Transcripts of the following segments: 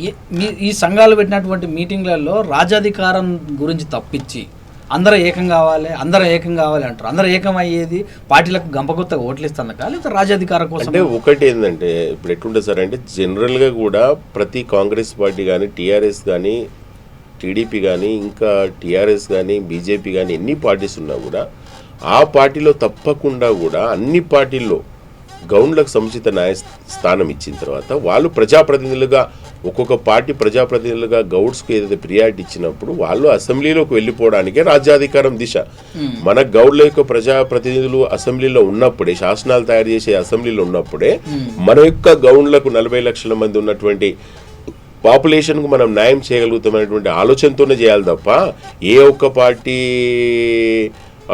ఈ- ఈ సంఘాలు పెట్టినటువంటి మీటింగ్లలో రాజాధికారం గురించి తప్పించి అందరూ ఏకం కావాలి అందరూ ఏకం కావాలి అంటారు. అందరూ ఏకం అయ్యేది పార్టీలకు గంపకొత్తగా ఓట్లు ఇస్తాను లేకపోతే రాజాధికారం కోసం? అంటే ఒకటి ఏంటంటే ఇప్పుడు ఎట్లుంటుంది సార్ అంటే జనరల్గా కూడా ప్రతి కాంగ్రెస్ పార్టీ కానీ టీఆర్ఎస్ కానీ టీడీపీ కానీ ఇంకా టీఆర్ఎస్ కానీ బీజేపీ కానీ ఎన్ని పార్టీస్ ఉన్నా కూడా ఆ పార్టీలో తప్పకుండా కూడా అన్ని పార్టీల్లో గౌండ్లకు సముచిత న్యాయ స్థానం ఇచ్చిన తర్వాత వాళ్ళు ప్రజాప్రతినిధులుగా ఒక్కొక్క పార్టీ ప్రజాప్రతినిధులుగా గౌడ్స్కి ఏదైతే ప్రియారిటీ ఇచ్చినప్పుడు వాళ్ళు అసెంబ్లీలోకి వెళ్ళిపోవడానికే రాజ్యాధికారం దిశ. మన గౌడ్ల యొక్క ప్రజాప్రతినిధులు అసెంబ్లీలో ఉన్నప్పుడే శాసనాలు తయారు చేసే అసెంబ్లీలో ఉన్నప్పుడే మన యొక్క గౌండ్లకు నలభై లక్షల మంది ఉన్నటువంటి పాపులేషన్కు మనం న్యాయం చేయగలుగుతామనేటువంటి ఆలోచనతోనే చేయాలి తప్ప ఏ ఒక్క పార్టీ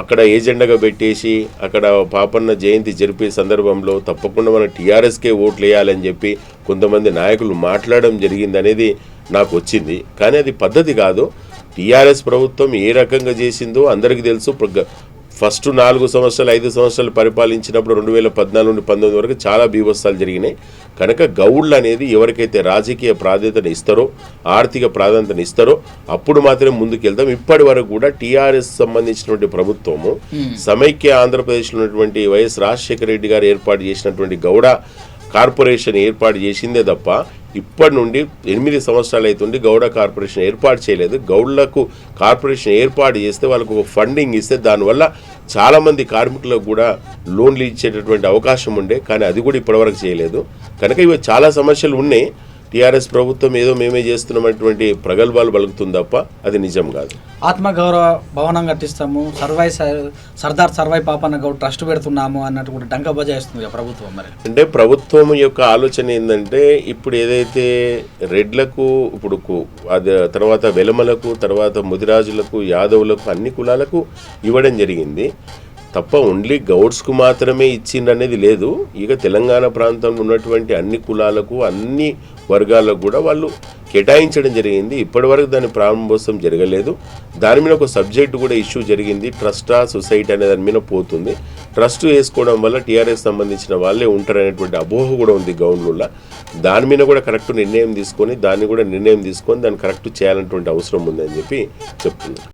అక్కడ ఏజెండాగా పెట్టేసి అక్కడ పాపన్న జయంతి జరిపే సందర్భంలో తప్పకుండా మన టీఆర్ఎస్కే ఓట్లు వేయాలని చెప్పి కొంతమంది నాయకులు మాట్లాడడం జరిగింది అనేది నాకు వచ్చింది. కానీ అది పద్ధతి కాదు. టీఆర్ఎస్ ప్రభుత్వం ఏ రకంగా చేసిందో అందరికీ తెలుసు. ఫస్ట్ నాలుగు సంవత్సరాలు ఐదు సంవత్సరాలు పరిపాలించినప్పుడు రెండు వేల పద్నాలుగు నుండి పంతొమ్మిది వరకు చాలా బీభత్సాలు జరిగినాయి. కనుక గౌళ్ళు అనేది ఎవరికైతే రాజకీయ ప్రాధాన్యతను ఇస్తారో ఆర్థిక ప్రాధాన్యతను ఇస్తారో అప్పుడు మాత్రమే ముందుకెళ్తాం. ఇప్పటి వరకు కూడా టీఆర్ఎస్ సంబంధించినటువంటి ప్రభుత్వము సమైక్య ఆంధ్రప్రదేశ్లో ఉన్నటువంటి వైఎస్ రాజశేఖర రెడ్డి గారు ఏర్పాటు చేసినటువంటి గౌడ కార్పొరేషన్ ఏర్పాటు చేసిందే తప్ప ఇప్పటి నుండి ఎనిమిది సంవత్సరాలు అవుతుంది గౌడ కార్పొరేషన్ ఏర్పాటు చేయలేదు. గౌడ్లకు కార్పొరేషన్ ఏర్పాటు చేస్తే వాళ్ళకు ఒక ఫండింగ్ ఇస్తే దానివల్ల చాలామంది కార్మికులకు కూడా లోన్లు ఇచ్చేటటువంటి అవకాశం ఉండే కానీ అది కూడా ఇప్పటివరకు చేయలేదు. కనుక ఇవి చాలా సమస్యలు ఉన్నాయి. టీఆర్ఎస్ ప్రభుత్వం ఏదో మేమే చేస్తున్నామనేటువంటి ప్రగల్భాలు పలుకుతుంది తప్ప అది నిజం కాదు. ఆత్మగౌరవ భవనం కట్టిస్తాము సర్వై సర్దార్ సర్వై పాపన్న గౌడ్ ట్రస్ట్ పెడుతున్నాము అన్నట్టు కూడా డంక బజాయిస్తుంది ప్రభుత్వం మరి. అంటే ప్రభుత్వం యొక్క ఆలోచన ఏంటంటే ఇప్పుడు ఏదైతే రెడ్లకు ఇప్పుడు అది తర్వాత వెలమలకు తర్వాత ముదిరాజులకు యాదవులకు అన్ని కులాలకు ఇవ్వడం జరిగింది. తప్ప ఓన్లీ గౌడ్స్కు మాత్రమే ఇచ్చిందనేది లేదు. ఇక తెలంగాణ ప్రాంతంలో ఉన్నటువంటి అన్ని కులాలకు అన్ని వర్గాలకు కూడా వాళ్ళు కేటాయించడం జరిగింది. ఇప్పటివరకు దాని ప్రారంభోత్సవం జరగలేదు. దాని మీద ఒక సబ్జెక్ట్ కూడా ఇష్యూ జరిగింది. ట్రస్టా సొసైటీ అనే దాని మీద పోతుంది. ట్రస్ట్ వేసుకోవడం వల్ల టీఆర్ఎస్ సంబంధించిన వాళ్ళే ఉంటారనేటువంటి అపోహ కూడా ఉంది గౌన్లలో దాని మీద కూడా కరెక్ట్ నిర్ణయం తీసుకొని దాన్ని కూడా నిర్ణయం తీసుకొని దాన్ని కరెక్ట్ చేయాలన్నటువంటి అవసరం ఉందని చెప్పి చెప్తున్నారు